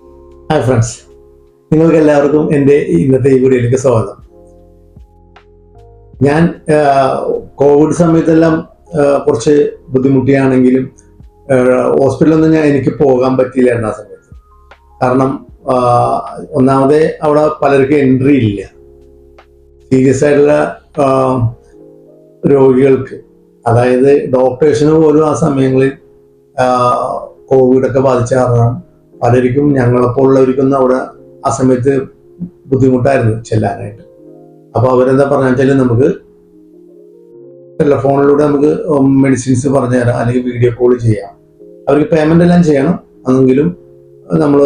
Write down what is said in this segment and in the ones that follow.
Hi friends നിങ്ങൾക്ക് എല്ലാവർക്കും എന്റെ ഇന്നത്തെ ഈ വീഡിയോയിലേക്ക് സ്വാഗതം. ഞാൻ കോവിഡ് സമയത്തെല്ലാം കുറച്ച് ബുദ്ധിമുട്ടിയാണെങ്കിലും ഹോസ്പിറ്റലൊന്നും ഞാൻ എനിക്ക് പോകാൻ പറ്റിയില്ലായിരുന്നു ആ സമയത്ത്. കാരണം ഒന്നാമത് അവിടെ പലർക്കും എൻട്രി ഇല്ല. സീരിയസ് ആയിട്ടുള്ള രോഗികൾക്ക് അതായത് ഡോക്ടേഴ്സിന് പോലും ആ സമയങ്ങളിൽ കോവിഡൊക്കെ ബാധിച്ച കാരണം പലർക്കും ഞങ്ങളെപ്പോലുള്ളവർക്കൊന്നും അവിടെ ആ സമയത്ത് ബുദ്ധിമുട്ടായിരുന്നു ചെല്ലാനായിട്ട്. അപ്പൊ അവരെന്താ പറഞ്ഞാൽ വെച്ചാൽ നമുക്ക് ടെലഫോണിലൂടെ നമുക്ക് മെഡിസിൻസ് പറഞ്ഞു തരാം അല്ലെങ്കിൽ വീഡിയോ കോൾ ചെയ്യാം. അവർക്ക് പേയ്മെന്റ് എല്ലാം ചെയ്യണം. അതെങ്കിലും നമ്മൾ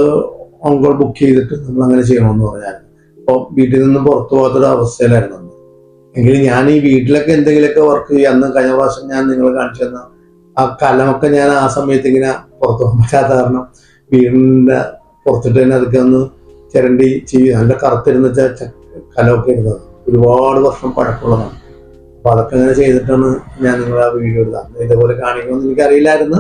ഓൺ കോൾ ബുക്ക് ചെയ്തിട്ട് നമ്മൾ അങ്ങനെ ചെയ്യണമെന്ന് പറഞ്ഞാൽ അപ്പോൾ വീട്ടിൽ നിന്നും പുറത്തു പോകാത്തൊരു അവസ്ഥയിലായിരുന്നു അന്ന്. എങ്കിലും ഞാൻ ഈ വീട്ടിലൊക്കെ എന്തെങ്കിലുമൊക്കെ വർക്ക് ചെയ്യുക. അന്ന് കഴിഞ്ഞ പ്രാവശ്യം ഞാൻ നിങ്ങൾ കാണിച്ചു തന്ന ആ കലമൊക്കെ ഞാൻ ആ സമയത്ത് ഇങ്ങനെ പുറത്തു പോകാൻ പറ്റാത്ത കാരണം വീടിന്റെ പുറത്തിട്ട് തന്നെ അതൊക്കെ ഒന്ന് ചിരണ്ടി ചെയ്ത് നല്ല കറുത്തിരുന്ന കലമൊക്കെ ഇരുന്നത് ഒരുപാട് വർഷം പഴക്കമുള്ളതാണ്. അപ്പൊ അതൊക്കെ അങ്ങനെ ചെയ്തിട്ടാണ് ഞാൻ നിങ്ങൾ ആ വീഡിയോ എടുത്തത് ഇതേപോലെ കാണിക്കുമെന്ന് എനിക്കറിയില്ലായിരുന്നു.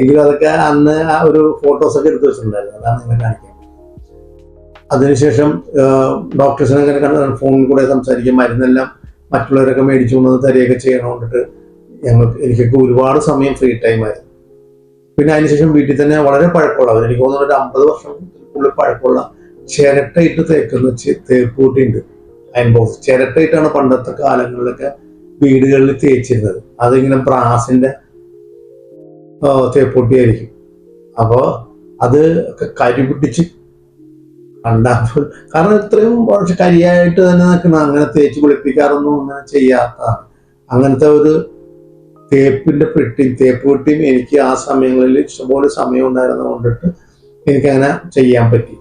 എങ്കിലും അതൊക്കെ അന്ന് ആ ഒരു ഫോട്ടോസൊക്കെ എടുത്തു വെച്ചിട്ടുണ്ടായിരുന്നു. അതാണ് നിങ്ങളെ കാണിക്കുന്നത് അതിനുശേഷം ഡോക്ടേഴ്സിനെ അങ്ങനെ കണ്ടാണ് ഫോണിൽ കൂടെ സംസാരിക്കും മരുന്നെല്ലാം മറ്റുള്ളവരൊക്കെ മേടിച്ചു കൊണ്ടുവന്ന് തരികയൊക്കെ ചെയ്യണമെന്നിട്ട് ഞങ്ങൾക്ക് എനിക്കൊക്കെ ഒരുപാട് സമയം ഫ്രീ ടൈം ആയിരുന്നു. പിന്നെ അതിനുശേഷം വീട്ടിൽ തന്നെ വളരെ പഴക്കമുള്ള എനിക്ക് തോന്നുന്നു ഒരു അമ്പത് വർഷം ഉള്ളിൽ പഴക്കമുള്ള ചിരട്ടയിട്ട് തേക്കുന്ന തേക്കൂട്ടി ഉണ്ട് അയൺ ബോക്സ് ചിരട്ടയിട്ടാണ് പണ്ടത്തെ കാലങ്ങളിലൊക്കെ വീടുകളിൽ തേച്ചിരുന്നത്. അതിങ്ങനെ ബ്രാസിന്റെ തേപ്പൂട്ടിയായിരിക്കും. അപ്പോൾ അത് കരി പിടിച്ച് കണ്ടപ്പോൾ കാരണം ഇത്രയും കുറച്ച് കരിയായിട്ട് തന്നെ നിൽക്കണം അങ്ങനെ തേച്ച് കുളിപ്പിക്കാറൊന്നും അങ്ങനെ ചെയ്യാത്തതാണ്. അങ്ങനത്തെ ഒരു തേപ്പിന്റെ പെട്ടിയും തേപ്പ് പെട്ടിയും എനിക്ക് ആ സമയങ്ങളിൽ ഇഷ്ടംപോലെ സമയം ഉണ്ടായിരുന്നത് കൊണ്ടിട്ട് എനിക്കങ്ങനെ ചെയ്യാൻ പറ്റി.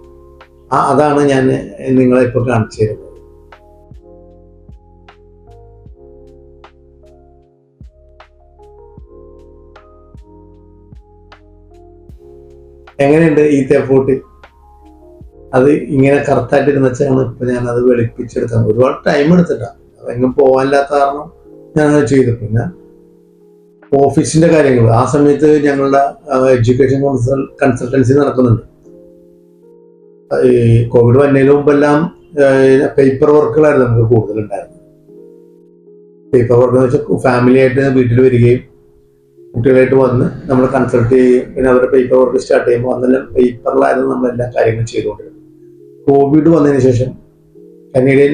ആ അതാണ് ഞാൻ നിങ്ങളെ ഇപ്പോൾ കാണിച്ചു തരുന്നത്. എങ്ങനെയുണ്ട് ഈ തേപ്പൂട്ടി അത് ഇങ്ങനെ കറുത്തായിട്ടിരുന്ന വെച്ചാണ് ഇപ്പൊ ഞാൻ അത് വെളുപ്പിച്ചെടുത്തത്. ഒരുപാട് ടൈം എടുത്തിട്ടാണ്. അതെങ്ങും പോകാനില്ലാത്ത കാരണം ഞാൻ ചെയ്തു. പിന്നെ ഓഫീസിന്റെ കാര്യങ്ങൾ ആ സമയത്ത് ഞങ്ങളുടെ എഡ്യൂക്കേഷൻ കൺസൾട്ടൻസി നടക്കുന്നുണ്ട്. ഈ കോവിഡ് വന്നതിന് മുമ്പെല്ലാം പേപ്പർ വർക്കുകളായിരുന്നു നമുക്ക് കൂടുതലുണ്ടായിരുന്നത്. പേപ്പർ വർക്ക് എന്ന് വെച്ചാൽ ഫാമിലി ആയിട്ട് വീട്ടിൽ വരികയും കുട്ടികളായിട്ട് വന്ന് നമ്മൾ കൺസൾട്ട് ചെയ്യുകയും പിന്നെ അവരുടെ പേപ്പർ വർക്ക് സ്റ്റാർട്ട് ചെയ്യുമ്പോൾ അന്നെല്ലാം പേപ്പറിലായിരുന്നു നമ്മൾ എല്ലാ കാര്യങ്ങളും ചെയ്തുകൊണ്ടിരുന്നത്. കോവിഡ് വന്നതിന് ശേഷം കനേഡിയൻ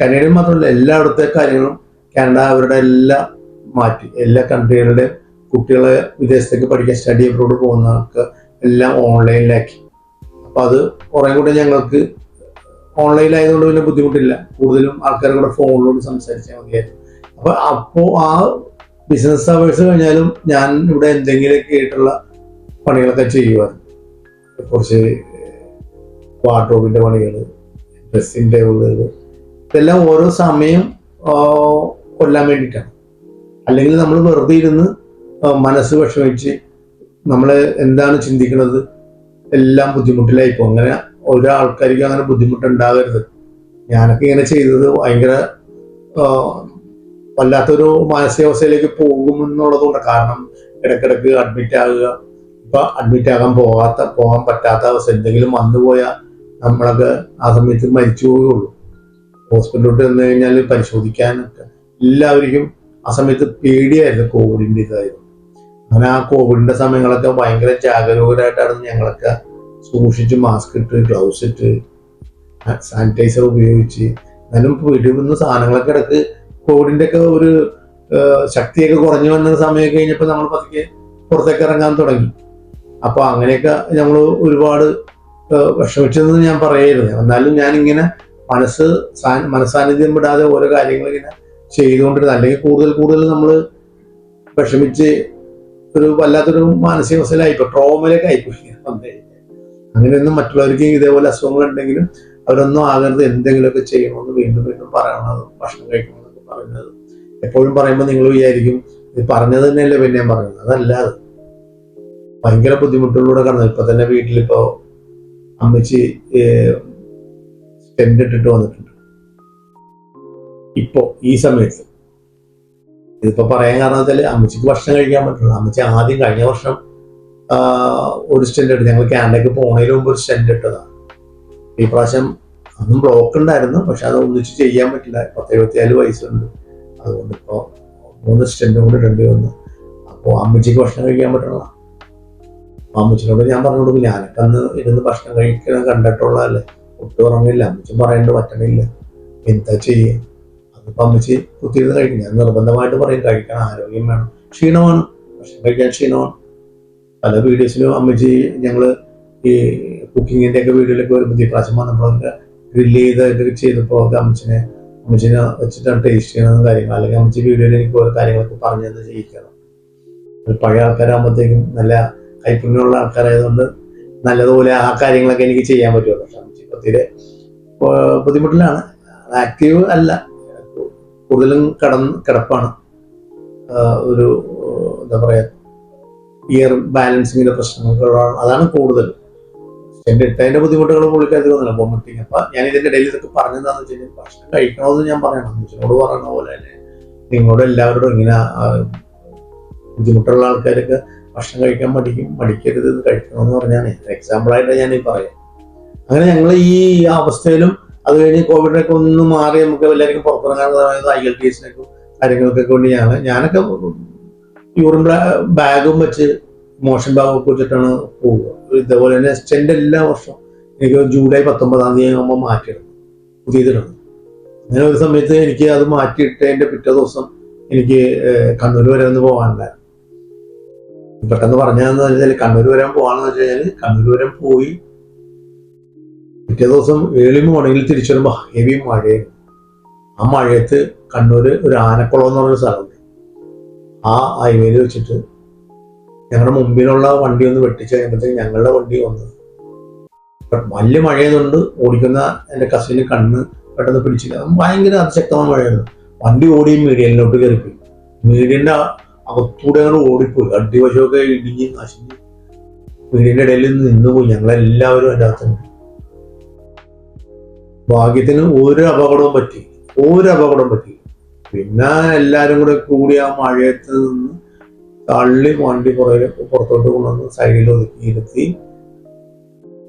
കനേഡിയൻ മാത്രമല്ല എല്ലായിടത്തെ കാര്യങ്ങളും കാനഡ അവരുടെ എല്ലാം മാറ്റി. എല്ലാ കൺട്രികളുടെ കുട്ടികളെ വിദേശത്തേക്ക് പഠിക്കാൻ സ്റ്റഡി അബ്രോഡ് പോകുന്നവർക്ക് എല്ലാം ഓൺലൈനിലാക്കി അപ്പോൾ അത് കുറെ കൂടെ ഞങ്ങൾക്ക് ഓൺലൈനിലായതുകൊണ്ട് വലിയ ബുദ്ധിമുട്ടില്ല. കൂടുതലും ആൾക്കാരെ കൂടെ ഫോണിലൂടെ സംസാരിച്ചാൽ മതിയായിരുന്നു. അപ്പോൾ അപ്പോൾ ആ ബിസിനസ് അവേഴ്സ് കഴിഞ്ഞാലും ഞാൻ ഇവിടെ എന്തെങ്കിലുമൊക്കെ ആയിട്ടുള്ള പണികളൊക്കെ ചെയ്യുമായിരുന്നു. കുറച്ച് വാർഡ്രോബിന്റെ പണികൾ ഡ്രസ്സിന്റെ ടേബിളുകൾ ഇതെല്ലാം ഓരോ സമയം കൊല്ലാൻ വേണ്ടിയിട്ടാണ്. അല്ലെങ്കിൽ നമ്മൾ വെറുതെ ഇരുന്ന് മനസ്സ് വിഷമിച്ച് നമ്മൾ എന്താണ് ചിന്തിക്കുന്നത് എല്ലാം ബുദ്ധിമുട്ടിലായി പോകും അങ്ങനെ ഓരോ ആൾക്കാർക്കും അങ്ങനെ ബുദ്ധിമുട്ടുണ്ടാകരുത്. ഞാനൊക്കെ ഇങ്ങനെ ചെയ്തത് ഭയങ്കര വല്ലാത്തൊരു മാനസികാവസ്ഥയിലേക്ക് പോകുമെന്നുള്ളതുകൊണ്ട്. കാരണം ഇടക്കിടക്ക് അഡ്മിറ്റ് ആകുക. ഇപ്പൊ അഡ്മിറ്റ് ആകാൻ പോകാത്ത പോകാൻ പറ്റാത്ത അവസ്ഥ. എന്തെങ്കിലും വന്നുപോയാൽ നമ്മളൊക്കെ ആ സമയത്ത് മരിച്ചു പോവുകയുള്ളൂ. ഹോസ്പിറ്റലിലോട്ട് ചെന്ന് കഴിഞ്ഞാൽ പരിശോധിക്കാനൊക്കെ എല്ലാവർക്കും ആ സമയത്ത് പേടിയായിരുന്നു കോവിഡിന്റെ ഇതായിരുന്നു അങ്ങനെ ആ കോവിഡിന്റെ സമയങ്ങളൊക്കെ ഭയങ്കര ജാഗരൂകരായിട്ടായിരുന്നു ഞങ്ങളൊക്കെ സൂക്ഷിച്ച് മാസ്ക് ഇട്ട് ഗ്ലൗസ് ഇട്ട് സാനിറ്റൈസർ ഉപയോഗിച്ച്. എന്നാലും വീട്ടിൽ നിന്ന് സാധനങ്ങളൊക്കെ ഇടയ്ക്ക് കോവിഡിന്റെ ഒക്കെ ഒരു ശക്തിയൊക്കെ കുറഞ്ഞു വന്ന സമയം കഴിഞ്ഞപ്പോൾ നമ്മൾ പതുക്കെ പുറത്തേക്ക് ഇറങ്ങാൻ തുടങ്ങി. അപ്പൊ അങ്ങനെയൊക്കെ നമ്മൾ ഒരുപാട് വിഷമിച്ചതെന്ന് ഞാൻ പറയരുത്. എന്നാലും ഞാൻ ഇങ്ങനെ മനസ്സ് മനസ്സാന്നിധ്യം വിടാതെ ഓരോ കാര്യങ്ങൾ ഇങ്ങനെ ചെയ്തുകൊണ്ടിരുന്നത്. അല്ലെങ്കിൽ കൂടുതൽ കൂടുതൽ നമ്മൾ വിഷമിച്ച് ഒരു വല്ലാത്തൊരു മാനസികാവസ്ഥയിലായി ട്രോമയിലേക്ക് ആയിപ്പോയി. അങ്ങനെയൊന്നും മറ്റുള്ളവർക്ക് ഇതേപോലെ അസുഖങ്ങൾ ഉണ്ടെങ്കിലും അവരൊന്നും ആകരുത്. എന്തെങ്കിലുമൊക്കെ ചെയ്യണമെന്ന് വീണ്ടും വീണ്ടും പറയണത് ഭക്ഷണം കഴിക്കണമെന്നൊക്കെ പറയുന്നത്. എപ്പോഴും പറയുമ്പോൾ നിങ്ങൾ വിചാരിക്കും ഇത് പറഞ്ഞത് തന്നെയല്ലേ പിന്നെയും പറയുന്നത്? അതല്ല അത്. ഭയങ്കര ബുദ്ധിമുട്ടുകളിലൂടെ കടന്നു. ഇപ്പൊ തന്നെ വീട്ടിലിപ്പോ അമ്മച്ചി ടെന്റ് ഇട്ടിട്ട് വന്നിട്ടുണ്ട്. ഇപ്പോ ഈ സമയത്ത്. ഇതിപ്പോ പറയാൻ കാരണം വെച്ചാൽ അമ്മച്ചിക്ക് ഭക്ഷണം കഴിക്കാൻ പറ്റുള്ളൂ. അമ്മച്ചി ആദ്യം കഴിഞ്ഞ വർഷം ഒരു സ്റ്റെൻഡ് ഇട്ട് ഞങ്ങൾ കാനഡയ്ക്ക് പോണതിന് മുമ്പ് ഒരു സ്റ്റെൻഡ് ഇട്ടതാണ് ഈ പ്രാവശ്യം അന്നും ബ്ലോക്ക് ഉണ്ടായിരുന്നു പക്ഷെ അത് ഒന്നിച്ച് ചെയ്യാൻ പറ്റില്ല. പത്ത് എഴുപത്തിനാല് വയസ്സുണ്ട്. അതുകൊണ്ട് ഇപ്പോൾ മൂന്ന് സ്റ്റെൻഡും കൊണ്ട് ഇടേണ്ടി വന്നു. അപ്പോൾ അമ്മച്ചിക്ക് ഭക്ഷണം കഴിക്കാൻ പറ്റണ അമ്മച്ചിനോട് ഞാൻ പറഞ്ഞു കൊടുക്കും ഞാനൊക്കെ അന്ന് ഇരുന്ന് ഭക്ഷണം കഴിക്കണം കണ്ടിട്ടുള്ളതല്ലേ. ഒട്ടും ഉറങ്ങില്ല. അമ്മച്ചി പറയേണ്ട പറ്റണില്ല. എന്താ ചെയ്യുക അതിപ്പോൾ അമ്മച്ചി കുത്തിയിരുന്ന് കഴിക്കും ഞാൻ നിർബന്ധമായിട്ട് പറയും കഴിക്കണം ആരോഗ്യം വേണം. ക്ഷീണമാണ്. ഭക്ഷണം കഴിക്കാൻ ക്ഷീണമാണ്. പല വീഡിയോസിലും അമ്മച്ചി ഞങ്ങൾ ഈ കുക്കിങ്ങിന്റെ ഒക്കെ വീഡിയോയിലൊക്കെ വരുമ്പോൾ ഈ പ്രാവശ്യം വന്നപ്പോഴൊക്കെ ഗ്രില്ല് ചെയ്തൊക്കെ ചെയ്തപ്പോൾ ഒക്കെ അമ്മച്ചിനെ അമ്മച്ചിനെ വെച്ചിട്ടാണ് ടേസ്റ്റ് ചെയ്യണമെന്ന് കാര്യങ്ങൾ അല്ലെങ്കിൽ അമ്മച്ചി വീഡിയോയിൽ എനിക്ക് ഓരോ കാര്യങ്ങളൊക്കെ പറഞ്ഞു തന്നെ ചെയ്യിക്കണം പഴയ ആൾക്കാരാകുമ്പോഴത്തേക്കും നല്ല കൈപ്പുണ്യമുള്ള ആൾക്കാരായതുകൊണ്ട് നല്ലതുപോലെ ആ കാര്യങ്ങളൊക്കെ എനിക്ക് ചെയ്യാൻ പറ്റുമല്ലോ പക്ഷെ അമ്മച്ചി ഇപ്പൊ തീരെ ബുദ്ധിമുട്ടിലാണ്. ആക്റ്റീവ് അല്ല. കൂടുതലും കടന്ന് കിടപ്പാണ്. ഒരു എന്താ പറയാ ഇയർ ബാലൻസിങ്ങിന്റെ പ്രശ്നങ്ങളാണ് അതാണ് കൂടുതൽ. എന്റെ ഇട്ടതിന്റെ ബുദ്ധിമുട്ടുകൾ പുള്ളിക്കാർക്ക് തോന്നില്ല വോമിറ്റിങ് അപ്പൊ ഞാൻ ഇതിന്റെ ഇടയിൽ ഇതൊക്കെ പറഞ്ഞതെന്ന് വെച്ച് കഴിഞ്ഞാൽ ഭക്ഷണം കഴിക്കണമെന്ന് ഞാൻ പറയണം. മനുഷ്യനോട് പറയുന്ന പോലെ തന്നെ നിങ്ങളോട് എല്ലാവരോടും ഇങ്ങനെ ബുദ്ധിമുട്ടുള്ള ആൾക്കാരൊക്കെ ഭക്ഷണം കഴിക്കാൻ മടിക്കും മടിക്കരുത് കഴിക്കണമെന്ന് പറഞ്ഞാണ്. എക്സാമ്പിൾ ആയിട്ട് ഞാൻ ഈ പറയാം. അങ്ങനെ ഞങ്ങൾ ഈ അവസ്ഥയിലും അത് കഴിഞ്ഞ് കോവിഡിനൊക്കെ ഒന്ന് മാറി നമുക്ക് എല്ലാവർക്കും പുറത്തിറങ്ങാൻ സമയത്ത് ഐ എൽ ടി എസിനൊക്കെ കാര്യങ്ങൾക്കൊക്കെ വേണ്ടി ഞാൻ ഞാനൊക്കെ യൂറിൻ ബാഗും വെച്ച് മോഷൻ ബാഗൊക്കെ വെച്ചിട്ടാണ് പോവുക. ഇതേപോലെ തന്നെ സ്റ്റെൻഡ് എല്ലാ വർഷവും എനിക്ക് ജൂലൈ പത്തൊമ്പതാം തീയതി ആകുമ്പോൾ മാറ്റിയിടും പുതിയതിടണം. അങ്ങനെ ഒരു സമയത്ത് എനിക്ക് അത് മാറ്റിയിട്ടതിന്റെ പിറ്റേ ദിവസം എനിക്ക് കണ്ണൂർ വരെ ഒന്ന് പോകാനുണ്ടായിരുന്നു പെട്ടെന്ന് പറഞ്ഞതെന്ന് വെച്ചാൽ കണ്ണൂർ വരാൻ പോകാന്ന് വെച്ച് കണ്ണൂർ വരെ പോയി പിറ്റേ ദിവസം ഏളി മോർണിംഗിൽ തിരിച്ചു വരുമ്പോൾ ഹെവി മഴയായിരുന്നു ആ മഴയത്ത് കണ്ണൂര് ഒരു ആനക്കുളം എന്ന് പറഞ്ഞൊരു സ്ഥലമുണ്ട്. ആ ഹൈവേയിൽ വെച്ചിട്ട് ഞങ്ങളുടെ മുമ്പിലുള്ള വണ്ടി ഒന്ന് വെട്ടിച്ച് കഴിയുമ്പോഴത്തേക്ക് ഞങ്ങളുടെ വണ്ടി വന്നു. വലിയ മഴയതുകൊണ്ട് ഓടിക്കുന്ന എന്റെ കസിന് കണ്ണ് പെട്ടെന്ന് പിടിച്ചില്ല. ഭയങ്കര അതിശക്തമായ മഴയായിരുന്നു. വണ്ടി ഓടി മീഡിയനിലോട്ട് കയറിപ്പോയി. മീഡിയന്റെ അകത്തൂടെ ഞങ്ങൾ ഓടിപ്പോയി. അടിവശമൊക്കെ ഇടിഞ്ഞ് നശിഞ്ഞ് മീഡിയന്റെ ഇടയിൽ നിന്നുപോയി. ഞങ്ങളെല്ലാവരും അതിന്റെ അകത്തുണ്ട് ഭാഗ്യത്തിന് ഒരു അപകടവും പറ്റി. ഒരു അപകടം പറ്റി. പിന്നെ എല്ലാരും കൂടെ കൂടി ആ മഴയത്ത് നിന്ന് തള്ളി വണ്ടി പുറകെ പുറത്തോട്ട് കൊണ്ടുവന്ന് സൈഡിൽ ഒതുക്കി ഇരുത്തി.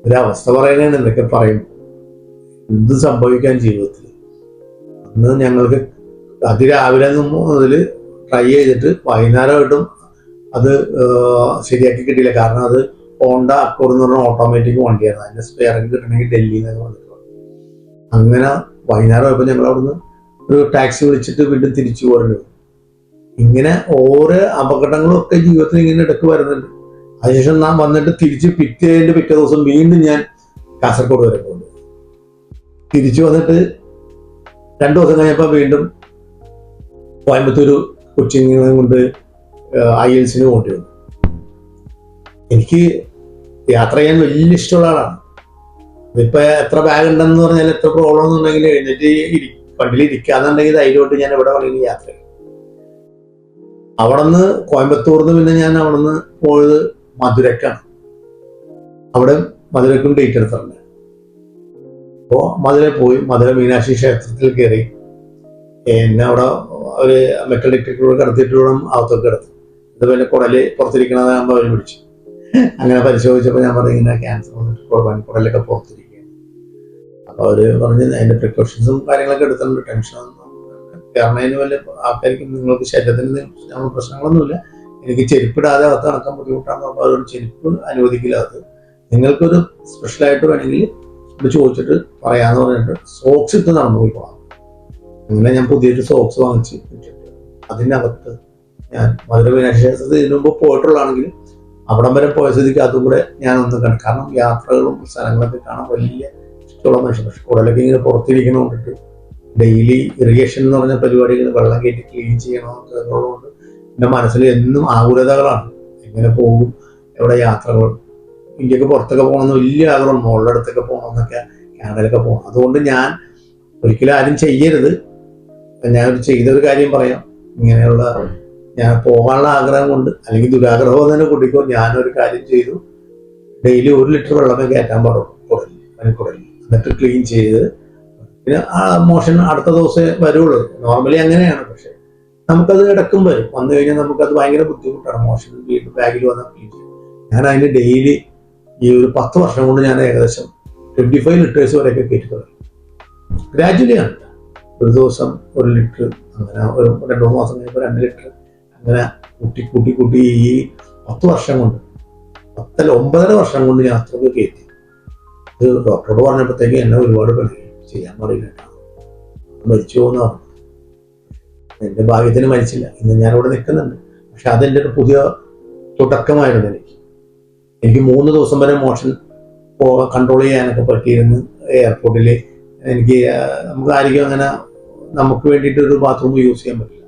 ഒരവസ്ഥ പറയുന്നതാണ് എന്തൊക്കെ പറയും? എന്ത് സംഭവിക്കാൻ ജീവിതത്തിൽ? അന്ന് ഞങ്ങൾക്ക് അതിരാവിലെ മുതൽ ട്രൈ ചെയ്തിട്ട് വൈകുന്നേരമായിട്ടും അത് ശരിയാക്കി കിട്ടിയില്ല. കാരണം അത് ഹോണ്ട അക്കോർഡ് എന്ന് പറഞ്ഞ ഓട്ടോമാറ്റിക് വണ്ടിയായിരുന്നു അതിന്റെ സ്പെയറിങ് കിട്ടണമെങ്കിൽ ഡൽഹിയിൽ വന്നിട്ടുണ്ട് അങ്ങനെ വൈകുന്നേരം ആയപ്പോൾ ഞങ്ങൾ അവിടുന്ന് ഒരു ടാക്സി വിളിച്ചിട്ട് വീണ്ടും തിരിച്ചു പോരുന്നു. ഇങ്ങനെ ഓരോ അപകടങ്ങളും ഒക്കെ ജീവിതത്തിൽ ഇങ്ങനെ ഇടയ്ക്ക് വരുന്നുണ്ട്. അതിനുശേഷം നാം വന്നിട്ട് തിരിച്ച് പിറ്റേന്റെ പിറ്റേ ദിവസം വീണ്ടും ഞാൻ കാസർഗോഡ് വരെ പോകുന്നു തിരിച്ചു വന്നിട്ട് രണ്ടു ദിവസം കഴിഞ്ഞപ്പോൾ വീണ്ടും കോയമ്പത്തൂർ കൊച്ചിങ്ങനെ കൊണ്ട് ഐ എൽസിന് പോകേണ്ടി വന്നു എനിക്ക് യാത്ര ചെയ്യാൻ വലിയ ഇഷ്ടമുള്ള ആളാണ്. ഇതിപ്പോ എത്ര ബാഗ് ഉണ്ടെന്ന് പറഞ്ഞാൽ എത്ര പ്രോബ്ലം എന്നുണ്ടെങ്കിൽ എഴുന്നേറ്റ് വണ്ടിയിൽ ഇരിക്കാന്നുണ്ടെങ്കിൽ ധൈര്യമായിട്ട് ഞാൻ എവിടെ വേണമെങ്കിലും യാത്ര ചെയ്യും. അവിടെ നിന്ന് കോയമ്പത്തൂർന്ന് പിന്നെ ഞാൻ അവിടെ നിന്ന് പോയത് മധുരക്കാണ്. അവിടെ മധുരക്കും ഡേറ്റ് എടുത്തിട്ടുണ്ട്. അപ്പോ മധുര പോയി മധുര മീനാക്ഷി ക്ഷേത്രത്തിൽ കയറി. എന്നെ അവിടെ ഒരു മെറ്റൽ ഡിറ്റക്ടറോട് കടത്തിയിട്ട് വേണം അകത്തൊക്കെ കിടത്തി ഇത് പിന്നെ കുടൽ പുറത്തിരിക്കണതാകുമ്പോൾ അവർ പിടിച്ചു അങ്ങനെ പരിശോധിച്ചപ്പോൾ ഞാൻ പറഞ്ഞു ഇങ്ങനെ ക്യാൻസർ വന്നിട്ട് കുട- കുടലൊക്കെ പുറത്തിരിക്കുകയാണ് അപ്പൊ അവർ പറഞ്ഞ് അതിന്റെ പ്രിക്കോഷൻസും കാര്യങ്ങളൊക്കെ എടുത്തിട്ടുണ്ട്. ടെൻഷൻ ഒന്നും കാരണം അതിന് വല്ല ആൾക്കാർക്ക് നിങ്ങൾക്ക് ശരീരത്തിന് നമ്മൾ പ്രശ്നങ്ങളൊന്നുമില്ല. എനിക്ക് ചെരുപ്പിടാതെ അകത്ത് നടക്കാൻ ബുദ്ധിമുട്ടാണ് അപ്പൊ അവരോട് ചെരുപ്പ് അനുവദിക്കില്ല അത്. നിങ്ങൾക്കൊരു സ്പെഷ്യലായിട്ട് വേണമെങ്കിൽ ചോദിച്ചിട്ട് പറയാന്ന് പറഞ്ഞിട്ട് സോക്സ് ഇട്ട് നടന്നു പോയി പോകാം അങ്ങനെ ഞാൻ പുതിയൊരു സോക്സ് വാങ്ങിച്ച് വെച്ചിട്ട് അതിനകത്ത് ഞാൻ മധുര മീനാക്ഷി ക്ഷേത്രത്തിൽ ഇതിനു മുമ്പ് പോയിട്ടുള്ളതാണെങ്കിൽ അവിടം വരെ പോയ സ്ഥിതിക്ക് അതും കൂടെ ഞാൻ ഒന്ന് കണ്ടു. കാരണം യാത്രകളും സ്ഥലങ്ങളൊക്കെ കാണാൻ വലിയ മനുഷ്യൻ പക്ഷെ കുടലൊക്കെ ഇങ്ങനെ പുറത്തിരിക്കണോണ്ടിട്ട് ഡെയിലി ഇറിഗേഷൻ എന്ന് പറഞ്ഞ പരിപാടികൾ വെള്ളം കയറ്റി ക്ലീൻ ചെയ്യണമെന്നുള്ളതുകൊണ്ട് എന്റെ മനസ്സിൽ എന്നും ആകുലതകളാണ്. എങ്ങനെ പോകും എവിടെ യാത്രകൾ ഇന്ത്യയ്ക്ക് പുറത്തൊക്കെ പോകണമെന്ന് വലിയ ആഗ്രഹം മോളുടെ അടുത്തൊക്കെ പോകണമെന്നൊക്കെ കാനഡയിലൊക്കെ പോകണം. അതുകൊണ്ട് ഞാൻ ഒരിക്കലും ആരും ചെയ്യരുത്. ഞാനൊരു ചെയ്തൊരു കാര്യം പറയാം. ഇങ്ങനെയുള്ള ഞാൻ പോകാനുള്ള ആഗ്രഹം കൊണ്ട് അല്ലെങ്കിൽ ദുരാഗ്രഹം തന്നെ കൂട്ടിക്കോ ഞാനൊരു കാര്യം ചെയ്തു. ഡെയിലി ഒരു ലിറ്റർ വെള്ളമേ കയറ്റാൻ പാടുള്ളൂ. കുടലിൽ പനിക്കുടലിൽ. എന്നിട്ട് ക്ലീൻ ചെയ്ത് പിന്നെ ആ മോഷൻ അടുത്ത ദിവസമേ വരുള്ളൂ. നോർമലി അങ്ങനെയാണ് പക്ഷെ നമുക്കത് ഇടക്കും വരും. വന്നു കഴിഞ്ഞാൽ നമുക്കത് ഭയങ്കര ബുദ്ധിമുട്ടാണ്. മോഷൻ വീട്ടിൽ ബാഗിൽ വന്നാൽ ക്ലീൻ ചെയ്യും. ഞാൻ അതിന് ഡെയിലി ഈ ഒരു പത്ത് വർഷം കൊണ്ട് ഞാൻ ഏകദേശം ട്വന്റി ഫൈവ് ലിറ്റേഴ്സ് വരെയൊക്കെ കയറ്റി തുടങ്ങി ഗ്രാജുവലി ആണ്. ഒരു ദിവസം ഒരു ലിറ്റർ അങ്ങനെ ഒരു രണ്ടു മൂന്ന് മാസം കഴിയുമ്പോൾ രണ്ട് ലിറ്റർ അങ്ങനെ കൂട്ടി കൂട്ടി കൂട്ടി ഈ പത്ത് വർഷം കൊണ്ട് പത്തല്ല ഒമ്പതര വർഷം കൊണ്ട് ഞാൻ അത്രയൊക്കെ കയറ്റി. ഇത് ഡോക്ടറോട് പറഞ്ഞപ്പോഴത്തേക്ക് എന്നെ ഒരുപാട് പണി ചെയ്യാൻ പറയുന്നുണ്ടാവും. മരിച്ചു പോകുന്ന എന്റെ ഭാഗ്യത്തിന് മരിച്ചില്ല. ഇന്ന് ഞാൻ ഇവിടെ നിൽക്കുന്നുണ്ട്. പക്ഷെ അതെന്റെ ഒരു പുതിയ തുടക്കമായിരുന്നു എനിക്ക്. എനിക്ക് മൂന്ന് ദിവസം വരെ മോഷൻ കൺട്രോൾ ചെയ്യാനൊക്കെ പറ്റിയിരുന്നു. എയർപോർട്ടിൽ എനിക്ക് നമുക്ക് ആയിരിക്കും അങ്ങനെ നമുക്ക് വേണ്ടിയിട്ട് ഒരു ബാത്റൂം യൂസ് ചെയ്യാൻ പറ്റില്ല.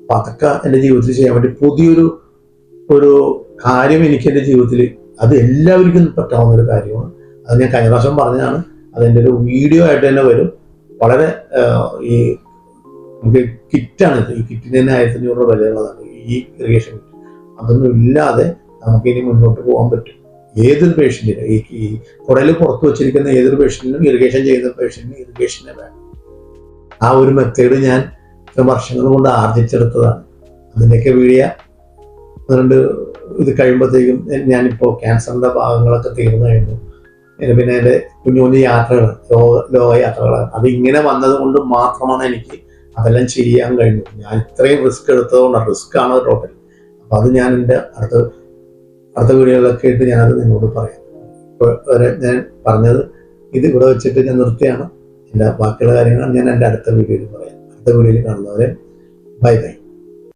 അപ്പൊ അതൊക്കെ എന്റെ ജീവിതത്തിൽ ചെയ്യാൻ വേണ്ടി പുതിയൊരു ഒരു കാര്യം എനിക്ക് എന്റെ ജീവിതത്തിൽ അത് എല്ലാവർക്കും പറ്റാവുന്ന ഒരു കാര്യമാണ്. അത് ഞാൻ കഴിഞ്ഞ പ്രാവശ്യം പറഞ്ഞതാണ്. അതിന്റെ ഒരു വീഡിയോ ആയിട്ട് തന്നെ വരും. വളരെ ഈ നമുക്ക് കിറ്റാണ് ഇത്. ഈ കിറ്റിന് തന്നെ ആയിരത്തി അഞ്ഞൂറ് രൂപ വിലയുള്ളതാണ് ഈ ഇറിഗേഷൻ കിറ്റ് അതൊന്നും ഇല്ലാതെ നമുക്ക് ഇനി മുന്നോട്ട് പോകാൻ പറ്റും. ഏതൊരു പേഷ്യന്റിനും ഈ ഈ കുടയിൽ പുറത്ത് വെച്ചിരിക്കുന്ന ഏതൊരു പേഷ്യന്റിനും ഇറിഗേഷൻ ചെയ്യുന്ന പേഷ്യന്റിനും ഇറിഗേഷനെ വേണം. ആ ഒരു മെത്തേഡ് ഞാൻ വർഷങ്ങൾ കൊണ്ട് ആർജിച്ചെടുത്തതാണ്. അതിന്റെയൊക്കെ വീഡിയോ അതുകൊണ്ട് ഇത് കഴിയുമ്പോഴത്തേക്കും ഞാനിപ്പോൾ ക്യാൻസറിന്റെ ഭാഗങ്ങളൊക്കെ തീർന്നു കഴിഞ്ഞു. പിന്നെ എന്റെ കുഞ്ഞു കുഞ്ഞു യാത്രകൾ ലോക ലോക യാത്രകളാണ് അത് ഇങ്ങനെ വന്നത് കൊണ്ട് മാത്രമാണ് എനിക്ക് അതെല്ലാം ചെയ്യാൻ കഴിഞ്ഞു ഞാൻ ഇത്രയും റിസ്ക് എടുത്തതുകൊണ്ടാണ് റിസ്ക് ആണ് ടോട്ടൽ അപ്പൊ അത് ഞാൻ എന്റെ അടുത്ത അടുത്ത വീഡിയോകളൊക്കെ ആയിട്ട് ഞാനത് നിങ്ങളോട് പറയാം. ഇപ്പോൾ വരെ ഞാൻ പറഞ്ഞത് ഇത് ഇവിടെ വെച്ചിട്ട് ഞാൻ നിർത്തിയാണ്. എന്റെ ബാക്കിയുള്ള കാര്യങ്ങൾ ഞാൻ എന്റെ അടുത്ത വീഡിയോയിൽ പറയാം. അടുത്ത വീഡിയോയിൽ കാണുന്നവരെ ബൈ ബൈ.